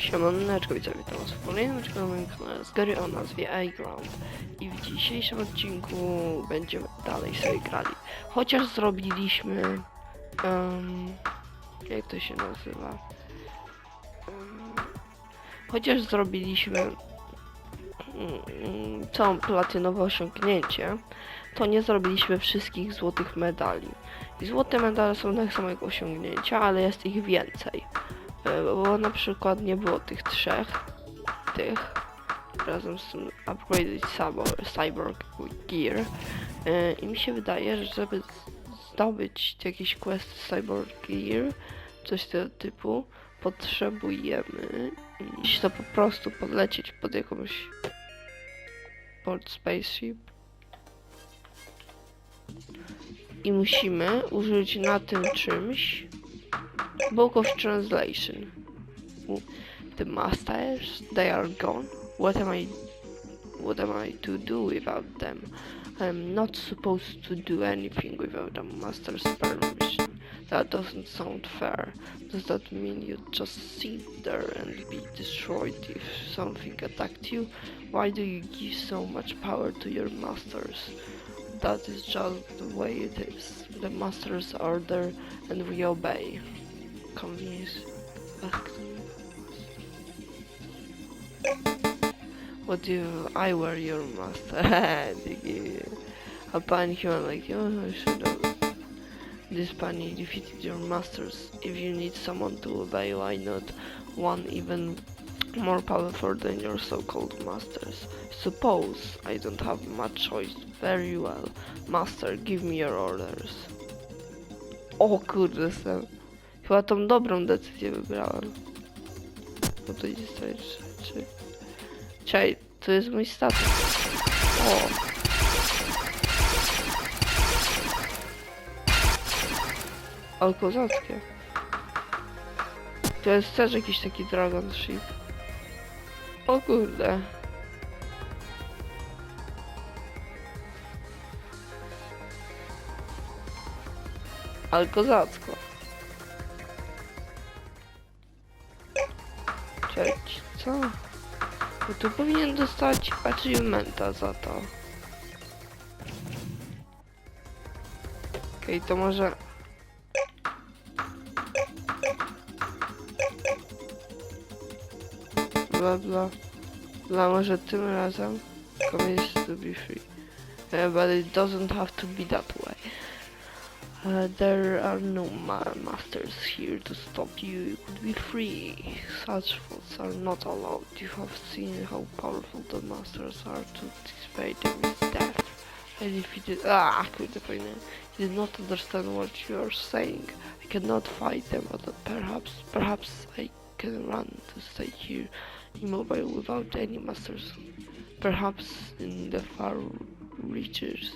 Siemaneczko, witam, witam was w kolejnym odcinku na moim kanale z gry o nazwie iGround i w dzisiejszym odcinku będziemy dalej sobie grali. Chociaż zrobiliśmy... em, jak to się nazywa? Em, chociaż zrobiliśmy mm, całą platynowe osiągnięcie, to nie zrobiliśmy wszystkich złotych medali. I złote medale są tak samo jak osiągnięcia, ale jest ich więcej. Bo na przykład nie było tych trzech, tych, razem z tym Upgraded Cyborg, Gear. E, i mi się wydaje, że żeby zdobyć jakiś quest Cyborg Gear, coś tego typu, potrzebujemy iść to po prostu podlecieć pod jakąś port spaceship. I musimy użyć na tym czymś Book of Translation. The masters, they are gone. What am I what am I to do without them? I'm not supposed to do anything without a master's permission. That doesn't sound fair. Does that mean you just sit there and be destroyed if something attacked you? Why do you give so much power to your masters? That is just the way it is. The masters order and we obey. Ask What do I wear your master? Bunny human like you I should have. This bunny defeated your masters. If you need someone to obey, why not one even more powerful than your so-called masters? Suppose I don't have much choice. Very well. Master, give me your orders. Oh, o kurde. Chyba tą dobrą decyzję wybrałem. Bo to jest tutaj rzeczy. Czekaj, to jest mój status. O! Ale kozackie. To jest też jakiś taki Dragon Ship. O kurde. Ale kozacko. Cześć, co? Bo tu powinien dostać achievementa za to. Okej, to może... Bla bla. Bla, może tym razem komiś to be free. Uh, but it doesn't have to be that way. Uh, there are no ma masters here to stop you. You could be free. Such thoughts are not allowed. You have seen how powerful the masters are to them with death. I defeated. Ah, I could define fajne. You did not understand what you are saying. I cannot fight them, but perhaps, perhaps I can run to stay here, immobile without any masters. Perhaps in the far reaches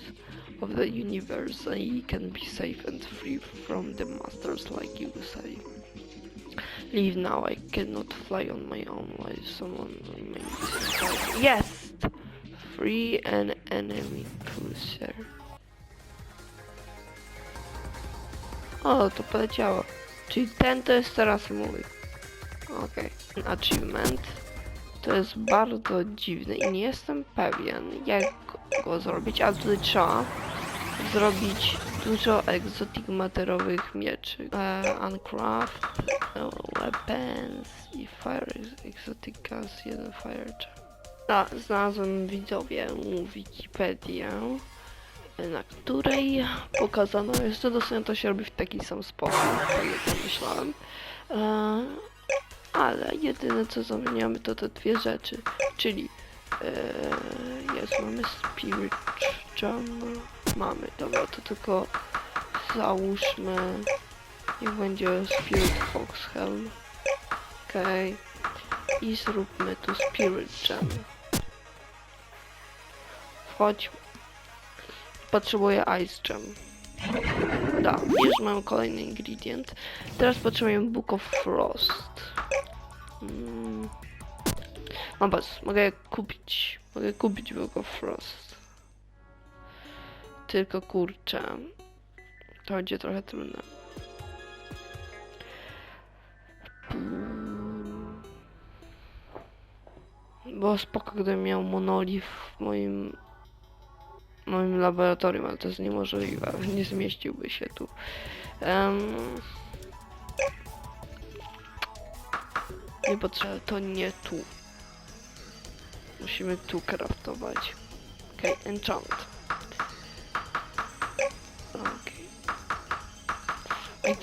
of the universe, I can be safe and free from the masters like you say. Leave now, I cannot fly on my own while someone remains. Yes! Free an enemy cruiser. O, to poleciało. Czyli ten to jest teraz mój. Okej. Achievement. To jest bardzo dziwne i nie jestem pewien jak go zrobić, a tutaj trzeba zrobić dużo egzotic materowych mieczy. E, uncraft, e, weapons i fire ex- exotic gas, jeden fire. A, znalazłem widzowie Wikipedię, e, na której pokazano że to się robi w taki sam sposób, tak jak pomyślałem. E, ale jedyne co zmieniamy to te dwie rzeczy, czyli Eee, jest, mamy Spirit Jam. Mamy, dobra, to tylko załóżmy. Niech będzie Spirit Fox Helm. Okej. I zróbmy tu Spirit Jam. Wchodź. Potrzebuję Ice Jam. Da, już mam kolejny ingredient. Teraz potrzebujemy Book of Frost. Mm. Pas, mogę kupić. Mogę kupić Book of Frost. Tylko kurczę. To będzie trochę trudne. Mm. Było spoko, gdybym miał monolif w moim moim laboratorium, ale to jest niemożliwe. Nie zmieściłby się tu. Em, nie potrzeba, to nie tu. Musimy tu craftować. Okej, okay, enchant.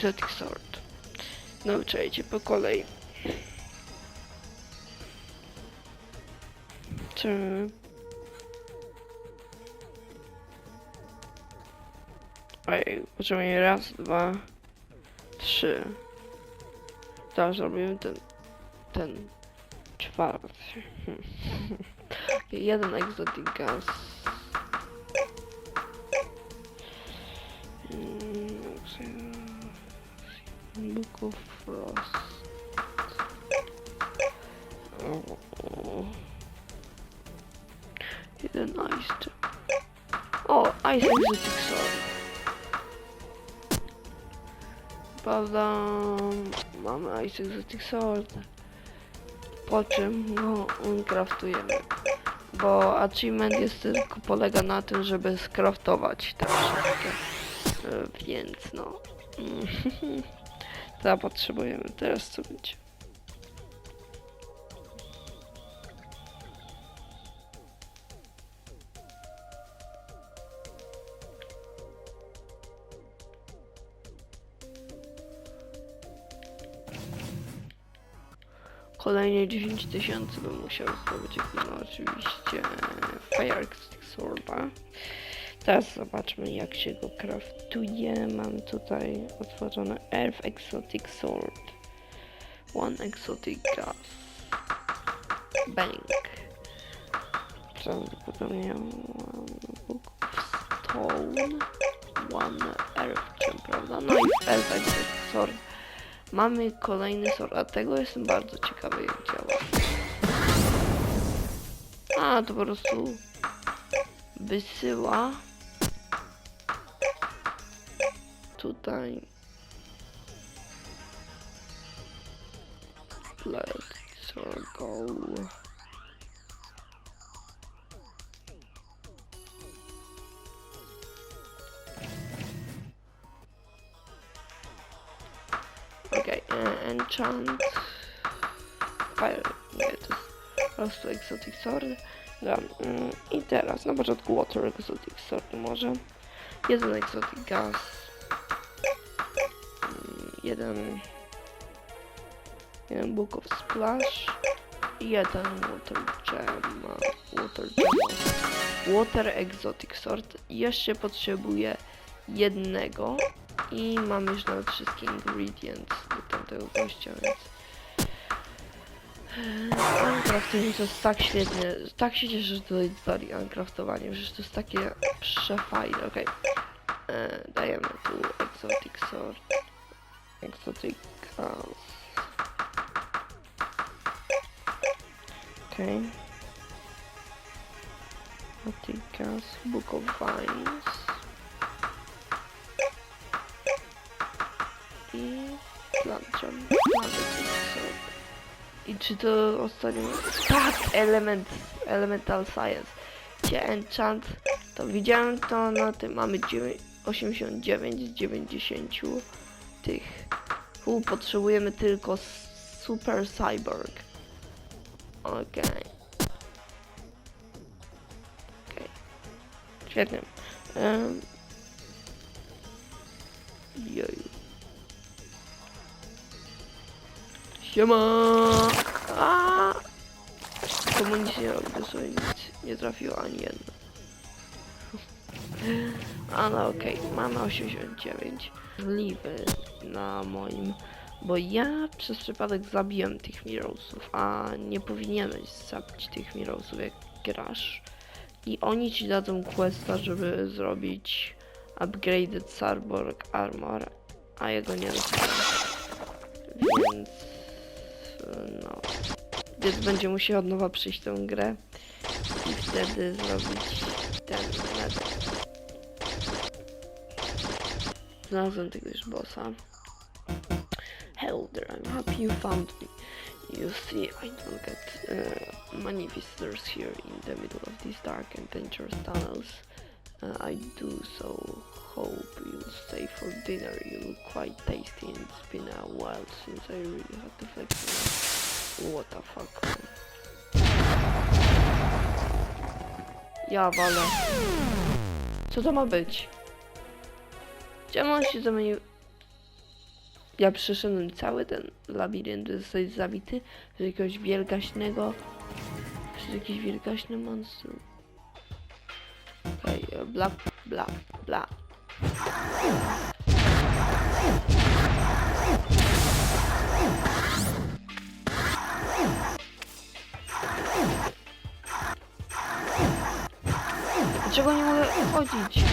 Exotic sword. No, czekajcie po kolei. Czy... Ej, potrzebuję raz, dwa, trzy. Teraz zrobimy ten, ten czwarty. Jeden exotic gas. Of Frost. O, o. Ice exotic sword. Prawda, mamy Ice Exotic Sword. Po czym go craftujemy. Bo achievement jest tylko polega na tym, żeby skraftować te wszystkie. E, Więc no. To potrzebujemy. Teraz co będzie? Kolejnie 10 tysięcy bym musiał zdobyć, no oczywiście Fire Exotic Sworda. Teraz zobaczmy jak się go craftuje. Mam tutaj otworzone Earth Exotic Sword. One Exotic Gas. Bank. Prawdopodobnie One Book of Stone. One Earth Gem, prawda? No i Earth Exotic Sword. Mamy kolejny sort, a tego jestem bardzo ciekawy jak działa. A, to po prostu wysyła tutaj let circle Okej, okay, enchant fire, nie, to jest po prostu exotic sword. Dobra, mm, i teraz na początku water exotic sword może. Jeden exotic gas. Jeden jeden book of splash. Jeden water gem. Water gem. Water exotic sword. Jeszcze potrzebuję jednego i mam już nawet wszystkie ingredients do tamtego gościa, więc... Uncrafting to jest tak świetnie, tak się cieszę, że tutaj dodali uncraftowanie, przecież to jest takie przefajne, okej. Okay. Dajemy tu exotic sword, exotic gas. Okej. Okay. Exotic gas, book of vines. i planczem. I czy to ostatnio... Tak! Element, Elemental Science. Gdzie enchant, to widziałem to na tym, mamy 9, 89 z 90 tych. U, potrzebujemy tylko Super Cyborg. Okej. Okay. Okej. Okay. Świetnie. Um. Joju. Siema! Aaaa! Komu nic nie robi, dosłownie nic nie trafiło ani jedno. Ale okej, okay. mamy 89 liwy na moim, bo ja przez przypadek zabiłem tych Mirosów, a nie powinieneś zabić tych Mirosów jak grasz. I oni ci dadzą questa, żeby zrobić upgraded Cyborg Armor, a jego nie dostałem. Więc no, więc będzie musiał od nowa przyjść tę grę i wtedy zrobić Znalazłem tego bossa. Hello there, I'm happy you found me. You see, I don't get uh, many visitors here in the middle of these dark and dangerous tunnels. Uh, I do so hope you'll stay for dinner. You look quite tasty and it's been a while since I really had to flex. What the fuck, man. Ja walę. Co to ma być? Czemu on się zamienił? Ja przeszedłem cały ten labirynt, by zostać zabity przez jakiegoś wielgaśnego... przez jakiś wielgaśny monstrum. Okej, okay, bla, bla, bla. Dlaczego nie mogę chodzić?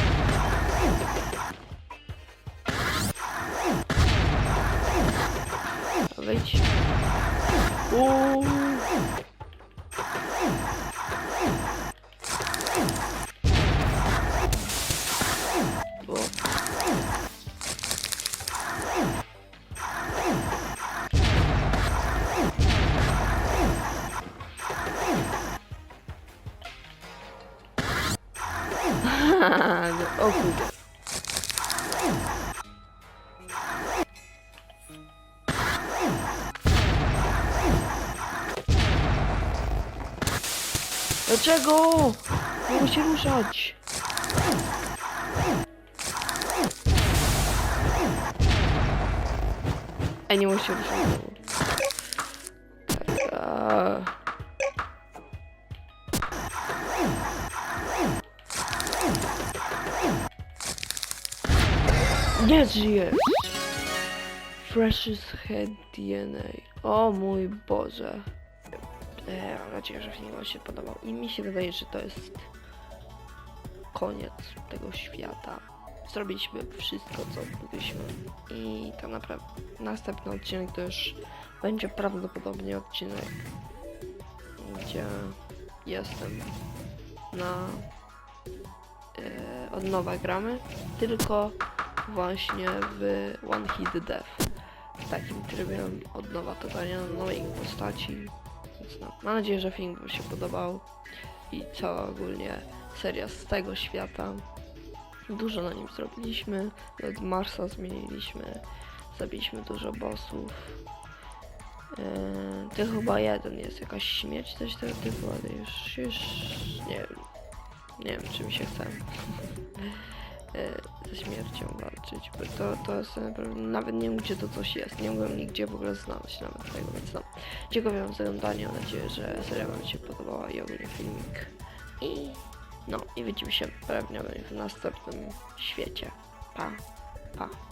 Dlaczego? Nie mogę się ruszać. Ej, nie mogę się ruszać. Nie żyjesz! Precious Head DNA. O mój Boże. E, mam nadzieję, że film wam się podobał. I mi się wydaje, że to jest koniec tego świata. Zrobiliśmy wszystko, co mogliśmy. I tak naprawdę następny odcinek to już będzie prawdopodobnie odcinek, gdzie jestem na e, od nowa gramy, tylko właśnie w One Hit Death. W takim trybie od nowa totalnie na nowej postaci. No, mam nadzieję, że film wam się podobał i cała ogólnie seria z tego świata. Dużo na nim zrobiliśmy, nawet Marsa zmieniliśmy, zabiliśmy dużo bossów. Yy, to chyba jeden jest jakaś śmierć, coś tego typu, ale już, już nie wiem. Nie wiem, czy mi się chce ze śmiercią walczyć, bo to, to jest naprawdę, nawet nie wiem, gdzie to coś jest, nie mogłem nigdzie w ogóle znaleźć nawet tego, więc no. Dziękuję wam za oglądanie, mam nadzieję, że seria wam się podobała i ogólnie filmik. I no, i widzimy się pewnie w następnym świecie. Pa, pa.